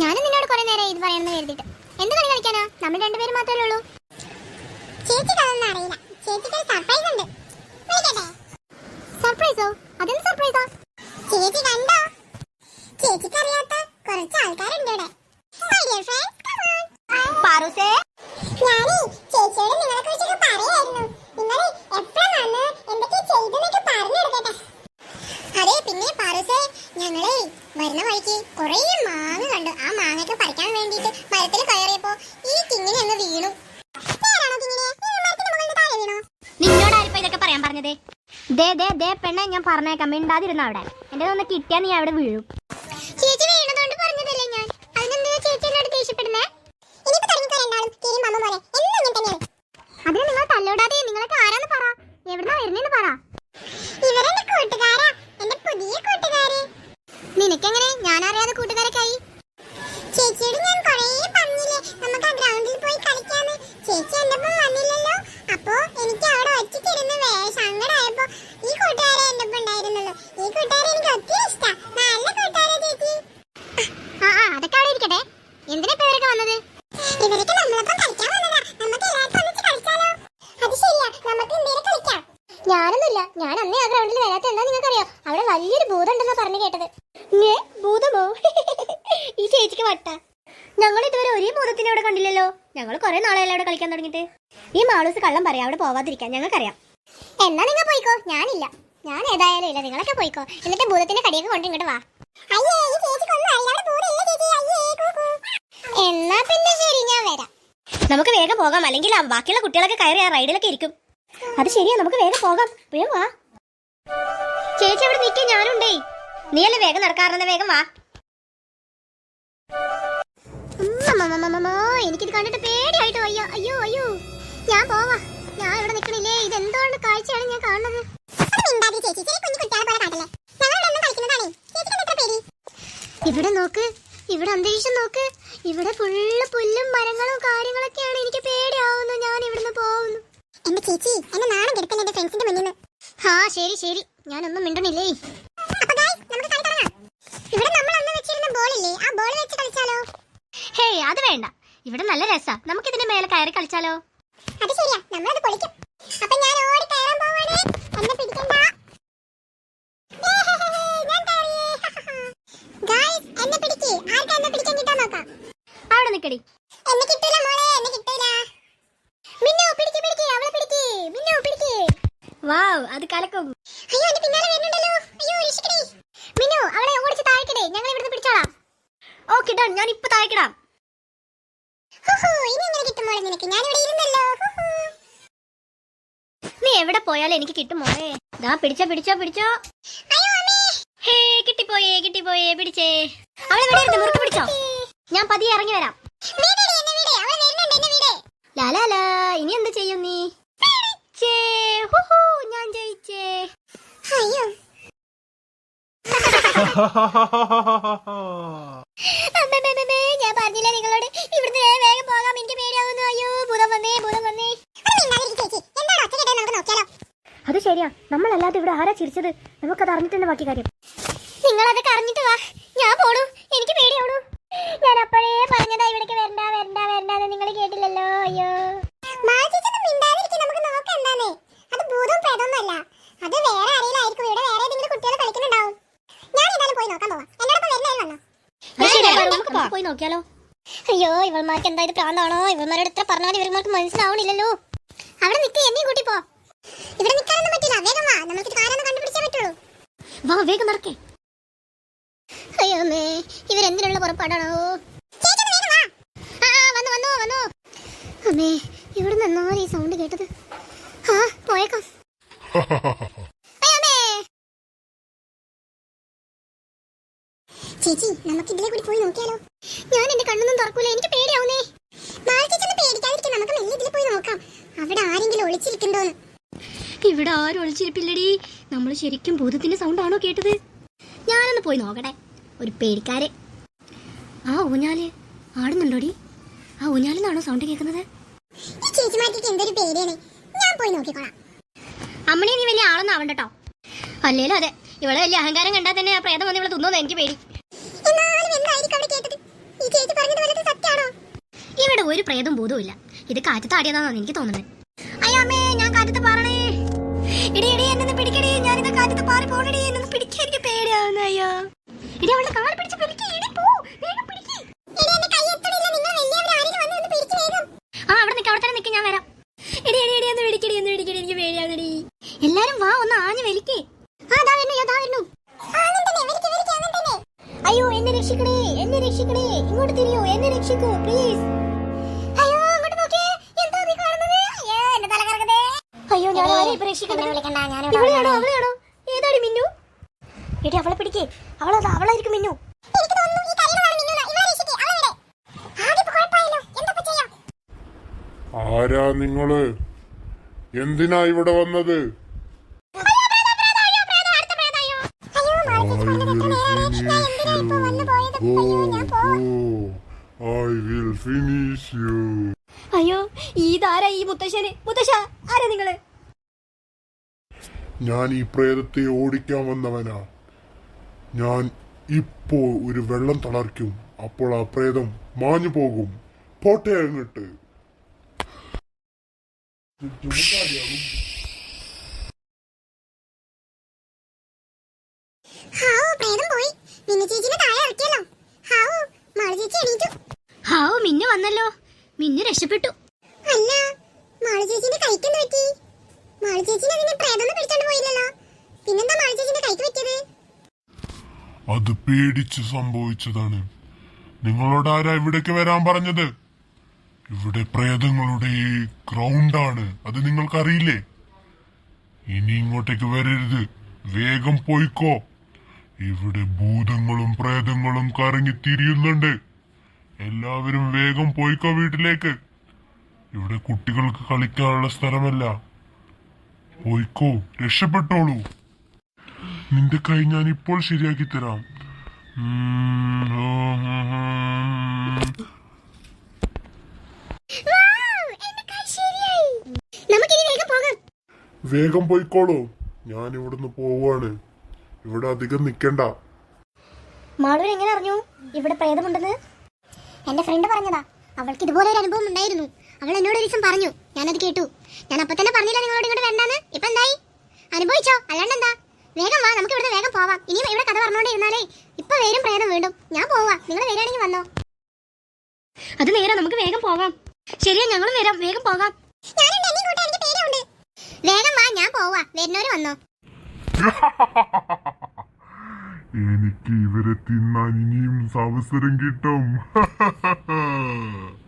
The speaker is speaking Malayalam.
ഞാനും നിന്നോട് കുറെ നേരം ഇത് പറയണമെന്ന് കരുതിട്ട് എന്ത് കളി കളിക്കാനാ? നമ്മൾ രണ്ടുപേരും മാത്രമേ ഉള്ളൂ. ചേച്ചിക്ക് അതൊന്നും അറിയില്ല. ചേച്ചിക്ക് സർപ്രൈസ് ഉണ്ട്. സർപ്രൈസാ വഴിക്ക് കുറേ മാങ്ങ കണ്ടു. ആ മാങ്ങയ്ക്ക് പറിക്കാൻ വേണ്ടിയിട്ട് മരത്തിൽ കയറിയപ്പോ ഈ കിങ്ങിനെ ഒന്ന് വീണു? നിന്നോട് ആരിപ്പോ ഇതൊക്കെ പറയാൻ പറഞ്ഞതേ? ദേ ദേ ദേ പെണ്ണെ ഞാൻ പറഞ്ഞേക്കാം. മിണ്ടാതിരുന്ന അവിടെ. എന്റെ ഒന്ന് കിട്ടിയാ നീ അവിടെ വീഴും. ചേച്ചി വീണതുകൊണ്ട് പറഞ്ഞതല്ലേ ഞാൻ? അതിനെന്താ ചേച്ചി എന്നോട് ദേഷ്യപ്പെടുന്നേ? അതിന് നിങ്ങൾ തല്ലോടാതെ നിങ്ങളൊക്കെ ആരാന്ന് പറ. എവിടുന്നാ വരുന്നേന്ന് പറ. ഇവരെന്റെ കൂട്ടുകാരാ. ഈ കൂട്ടുകാരെ എനിക്ക് ഒത്തിരി ഇഷ്ടാ. നല്ല കൂട്ടുകാരാ ചേച്ചി. ആ ആ അതൊക്കെ അവിടെ ഇരിക്കട്ടെ. എന്തിനാ ഇപ്പൊ ഇവരൊക്കെ വന്നത്? ഇവരൊക്കെ നമ്മളൊപ്പം കളിക്കാൻ വന്നതാ. നമുക്ക് എല്ലാവർക്കും ഒന്നിച്ച് കളിച്ചാലോ? അത് ശരിയാ. നമുക്ക് എന്തേലും കളിക്കാം. ഞാനൊന്നുമില്ല. ഞാൻ അന്നേ ആ ഗ്രൗണ്ടിൽ വരാത്ത എന്താ നിങ്ങൾക്കറിയോ? അവിടെ വലിയൊരു ഭൂതം ഉണ്ടെന്നാ പറഞ്ഞു കേട്ടത്. ഭൂതമോ? ഈ ചേച്ചിക്ക് വട്ട. ഞങ്ങൾ ഇതുവരെ ഒരേ ഭൂതത്തിനെ അവിടെ കണ്ടില്ലല്ലോ. ഞങ്ങൾ കുറെ നാളെയല്ലേ അവിടെ കളിക്കാൻ തുടങ്ങിയിട്ട്. ഈ മാളൂസ് കള്ളം പറയാം. അവിടെ പോവാതിരിക്കാൻ ഞങ്ങൾക്കറിയാം. എന്നാ നിങ്ങൾ പോയിക്കോ. ഞാനില്ല. ഞാൻ ഏതായാലും ഇല്ല. നിങ്ങളൊക്കെ പോയിക്കോ. എന്നിട്ട് ഭൂതത്തിന്റെ കടിയൊക്കെ കൊണ്ട് ഇങ്ങോട്ട് വാ. എന്നാ പിന്നെ ശരി ഞാൻ വരാം. നമുക്ക് വേഗം പോകാം. അല്ലെങ്കിൽ ബാക്കിയുള്ള കുട്ടികളൊക്കെ കയറി ആ റൈഡിലൊക്കെ ഇരിക്കും. അത് ശരിയാ. നമുക്ക് വേഗം പോകാം. വേഗം വാ. ചേച്ചി അവിടെ നിൽക്കേ ഞാനുണ്ടേ നീ അല്ലേ വേഗം നടക്കാറുണ്ട്? വേഗം വാ. എനിക്കിത് കണ്ടിട്ട് പേടിയായിട്ട്. അയ്യോ അയ്യോ അയ്യോ. ഞാൻ പോവാ. ഞാൻ ഇവിടെ നിൽക്കണില്ലേ ഇത് എന്തുകൊണ്ട് കാഴ്ചയാണ് ഞാൻ കാണുന്നത്? ഇവിടെ നോക്ക്. ഇവിടെ അന്തരീക്ഷം നോക്ക്. ഇവിടെ ഫുള്ള് പുല്ലും മരങ്ങളും കാര്യങ്ങളൊക്കെയാണ്. എനിക്ക് പേടിയാവുന്നു. ഞാൻ ഇവിടുന്ന് പോകുന്നു. എന്റെ ചേച്ചി എന്നെ നാണം കെടുത്തല്ലേ എന്റെ ഫ്രണ്ട്സിന്റെ മുന്നിൽ ആ ശരി ശരി. ഞാനൊന്നും മിണ്ടണില്ലേ ഇവിടെ നമ്മൾ അന്ന് വെച്ചിരുന്ന ബോളില്ലേ ആ ബോൾ വെച്ച് കളിച്ചാലോ? ഹേയ് അത് വേണ്ട. ഇവിടെ നല്ല രസാ. നമുക്ക് ഇതിന്റെ മേലെ കയറി കളിച്ചാലോ? അത് ശരിയാ. നമ്മളത് പൊളിക്കും. അപ്പൊ ഞാൻ ഓടി കയറാൻ പോവാണ്. എന്നെ പിടിക്കണ്ട ഏഹ്, ഞാൻ കയറിയേ. Guys, എന്നെ പിടിക്ക്. ആർക്കാ എന്നെ പിടിക്കാൻ കിട്ടാൻ നോക്കാം? അവിടെ നിക്കടി. എന്നെ കിട്ടൂല മോളെ എന്നെ കിട്ടൂല. മിന്നു പിടിക്ക് പിടിക്ക്. അവളെ പിടിക്ക്. മിന്നു പിടിക്ക്. വാവ് അത് കലക്കും. അയ്യോ എന്റെ പിന്നാലെ വരുന്നുണ്ടല്ലോ. അയ്യോ രക്ഷിക്കണേ മിന്നു അവളെ ഓടിച്ച് താഴ്ക്കടേ. ഞങ്ങൾ ഇവിടുന്ന് പിടിച്ചോളാം. Okay done. ഞാൻ ഇപ്പൊ താഴ്ക്കിടാം. ഇനി എങ്ങനെ കിട്ടും മോളെ നിനക്ക്? ഞാൻ ഇവിടെ ഇരുന്നല്ലോ. നീ എവിടെ പോയാലും എനിക്ക് കിട്ടും മോളെ. ദാ പിടിച്ചോ പിടിച്ചോ പിടിച്ചോ. ഹേ കിട്ടിപ്പോയേ കിട്ടിപ്പോയേ പിടിച്ചേ. അവളെ മുറുക്ക് പിടിച്ചോ. ഞാൻ പതിയെ ഇറങ്ങി വരാം. ലാലാലാ ഇനി എന്ത് ചെയ്യും നീ? ഞാൻ ജയിച്ചേ. അയ്യോ. ഞാൻ പറഞ്ഞില്ല നിങ്ങളോട്? ഇവിടുന്ന് വേഗം പോകാം. എനിക്ക് പേടിയാവുന്നു. അയ്യോ ഭൂതം വന്നേ ഭൂതം വന്നേ. അത് ശരിയാ. നമ്മളല്ലാതെ ഇവിടെ ആരാ ചിരിച്ചത്? നമുക്കത് അറിഞ്ഞിട്ടുണ്ട് ബാക്കി കാര്യം നിങ്ങളത് കറിഞ്ഞിട്ട് വാ ഞാൻ പോണു എനിക്ക് പേടിയാവണു ഞാൻ അപ്പോഴേ പറഞ്ഞതാ ഇവിടേക്ക് വരണ്ട വരണ്ട വരണ്ട എന്ന് നിങ്ങൾ കേട്ടില്ലല്ലോ അയ്യോ നമുക്ക് നോക്കാം എന്താന്ന് അത് ഭൂതം പ്രേതമൊന്നുമല്ല അത് വേറെ ആരെയിലായിരിക്കും ഇവിടെ വേറെ ഏതെങ്കിലും കുട്ടികൾ കളിക്കുന്നുണ്ടാവും ഞാൻ എന്തായാലും പോയി നോക്കാൻ പോവാം എന്നോടൊപ്പം വരുന്നതായി വന്നോ അത് ശരിയാ, നമുക്ക് പോയി നോക്കിയാലോ? അയ്യോ ഇവന്മാർക്ക് എന്താ ഇത് പ്രാന്താണോ? ഇവന്മാരോട് എത്ര പറഞ്ഞാലും ഇവന്മാർക്ക് മനസ്സിലാവണില്ലല്ലോ. അവിടെ നിൽക്കുക എന്നെയും കൂട്ടി പോ. ഇവിടെ നിൽക്കാനൊന്നും പറ്റില്ല. വേഗം വാ. നമുക്ക് കാരൊന്ന് കണ്ടുപിടിച്ചേ പറ്റുള്ളൂ. വാ വേഗം നടക്കേ. അയ്യോ അമ്മേ ഇവരെന്തിനുള്ള പുറപ്പാടാണോ? വന്നു വന്നു വന്നു. അമ്മേ ഇവിടെ നിന്നോ ഈ സൗണ്ട് കേട്ടത്? ആ പോയേക്കാം. ചേച്ചി നമുക്ക് ഇതിലെ കൂടി പോയി നോക്കിയാലോ? ഞാൻ എന്റെ കണ്ണൊന്നും തുറക്കൂല. എനിക്ക് പേടിയാവുന്നേ. നാളെ പേടിക്കാതിരിക്കാൻ നമുക്ക് മെല്ലെ ഇതിൽ പോയി നോക്കാം. അവിടെ ആരെങ്കിലും ഒളിച്ചിരിക്കണ്ടോന്ന്. ഇവിടെ ആരും ഒളിച്ചിരിപ്പില്ലടി. നമ്മൾ ശരിക്കും ഭൂതത്തിന്റെ സൗണ്ട് ആണോ കേട്ടത്? ഞാനൊന്ന് പോയി നോക്കട്ടെ. ഒരു പേടിക്കാര്. ആ ഊഞ്ഞാൽ ആടുന്നുണ്ടോടി? ആ ഊഞ്ഞാലിന്നാണോ സൗണ്ട് കേൾക്കുന്നത്? ഈ ചേച്ചിമാർക്ക് എന്തൊരു പേടിയാണ്. ഞാൻ പോയി നോക്കിക്കോളാം. അമ്മണി നീ വലിയ ആളൊന്നും ആവണ്ടട്ടോ. അല്ലേലും അതെ ഇവളെ വലിയ അഹങ്കാരം കണ്ടാൽ തന്നെ ആ പ്രേതം വന്ന് ഇവളെ തിന്നോന്ന് എനിക്ക് പേടി എന്നാലും എന്തായിരിക്കും അവിടെ കേട്ടത് ഈ ചേച്ചി പറഞ്ഞത് വല്ലതും സത്യാണോ ഇവിടെ ഒരു പ്രേതം ഭൂതവും ഇത് കാറ്റത്ത് ആടിയതാണെന്ന് എനിക്ക് തോന്നുന്നത്. അയ്യാമേ ഞാൻ കാറ്റത്ത് പാറണേ. ഇടി ഇടി എന്നെ പിടിക്കടി. ഞാൻ ഇത് കാറ്റത്ത് പാറി പോണടി. എന്നെ പിടിക്കാൻ എനിക്ക് പേടിയാവുന്ന അയ്യോ. ഇടി അവളുടെ കാൽ പിടിച്ച് പിടിക്ക്. ഇടി പോ. വേഗം പിടിക്ക്. ഇടി ആ അവിടെ നിൽക്ക് അവിടെ തന്നെ നിൽക്ക് ഞാൻ വരാം. എടി എടി എടി ഒന്ന് പിടിക്കടി ഒന്ന് പിടിക്കടി. എനിക്ക് പേടിയാവുന്നടി. എല്ലാരും വാ ഒന്ന് ആഞ്ഞു വലിക്കേ. ആ ദാ വരുന്നു ദാ വരുന്നു. വലിക്ക് വലിക്ക് അയ്യോ എന്നെ രക്ഷിക്കണേ എന്നെ രക്ഷിക്കണേ ഇങ്ങോട്ട് തിരിയോ എന്നെ രക്ഷിക്കൂ പ്ലീസ് ഏതാടി മിന്നു? എടി അവളെ പിടിക്കേ. അവളതാ അവളായിരിക്കും മിന്നു. ആരാ നിങ്ങൾ? എന്തിനാ ഇവിടെ വന്നത്. അയ്യോ ഇതാരാ ഈ മുത്തശ്ശന്? മുത്തശ്ശ ആരാ നിങ്ങൾ? ഞാൻ ഈ പ്രേതത്തെ ഓടിക്കാൻ വന്നവനാ. ഞാൻ ഇപ്പോ ഒരു വെള്ളം തളർക്കും. അപ്പോൾ ആ പ്രേതം മാഞ്ഞു പോകും. പോട്ടെ അങ്ങോട്ട്. ഹാവോ പ്രേതം പോയി. മിന്നു ചേച്ചിനെ താഴെ ഇറക്കിയല്ലോ. ഹാവൂ മാളു ചേച്ചി എണീറ്റു. ഹാവു മിന്നു വന്നല്ലോ. മിന്നു രക്ഷപ്പെട്ടു. അല്ല മാളു ചേച്ചിന്റെ കൈക്ക് നോക്കി പറ്റി? പ്രേതം പിടിച്ചോണ്ട് പോയില്ലല്ലോ. പിന്നെന്താ അത് പേടിച്ച് സംഭവിച്ചതാണ്. നിങ്ങളോട് ആരാ ഇവിടേക്ക് വരാൻ പറഞ്ഞത്? ഇവിടെ പ്രേതങ്ങളുടെ ഗ്രൗണ്ടാണ്. അത് നിങ്ങൾക്കറിയില്ലേ? ഇനി ഇങ്ങോട്ടേക്ക് വരരുത്. വേഗം പോയിക്കോ. ഇവിടെ ഭൂതങ്ങളും പ്രേതങ്ങളും കറങ്ങി തിരിയുന്നുണ്ട്. എല്ലാവരും വേഗം പോയിക്കോ വീട്ടിലേക്ക്. ഇവിടെ കുട്ടികൾക്ക് കളിക്കാനുള്ള സ്ഥലമല്ല. പോയിക്കോ രക്ഷപ്പെട്ടോളൂ. നിന്റെ കൈ ഞാൻ ഇപ്പോൾ ശരിയാക്കി തരാം. വേഗം പോയിക്കോളൂ. ഞാൻ ഇവിടുന്ന് പോവാണ് ഇവിടെ അധികം നിക്കണ്ട. മാളൂർ എങ്ങനെ അറിഞ്ഞു? ഇവിടെ പ്രേതമുണ്ടെന്ന്? എന്റെ ഫ്രണ്ട് പറഞ്ഞതാ. അവൾക്ക് ഇതുപോലെ ഒരു അനുഭവം ഉണ്ടായിരുന്നു. അവൾ എന്നോട് ഒരു ദിവസം പറഞ്ഞു ഞാനത് കേട്ടു. ഞാൻ അപ്പൊ തന്നെ പറഞ്ഞില്ല നിങ്ങളോട് ഇങ്ങോട്ട് വരണ്ടാന്ന്. ഇപ്പൊ എന്തായി? അനുഭവിച്ചോ? അല്ലാണ്ട് എന്താ? വേഗം വാ നമുക്ക് ഇവിടെ വേഗം പോവാം. ഇനിയും ഇവിടെ കഥ പറഞ്ഞോണ്ട് ഇരുന്നാലേ. ഇപ്പൊ വരും പ്രേതം വീണ്ടും. ഞാൻ പോവാ. നിങ്ങൾ വരികയാണെങ്കിൽ വന്നോ. അത് നേരെ നമുക്ക് വേഗം പോകാം ശരിയാ ഞങ്ങളും വരാം. വേഗം പോകാം. ഞാനുണ്ട് എനിക്ക് പേടിയുണ്ട്. വേഗം വാ ഞാൻ പോവാ. വരുന്നവര് വന്നോ. എനിക്ക് ഇവരെ തിന്നാൻ ഇനിയും അവസരം കിട്ടും.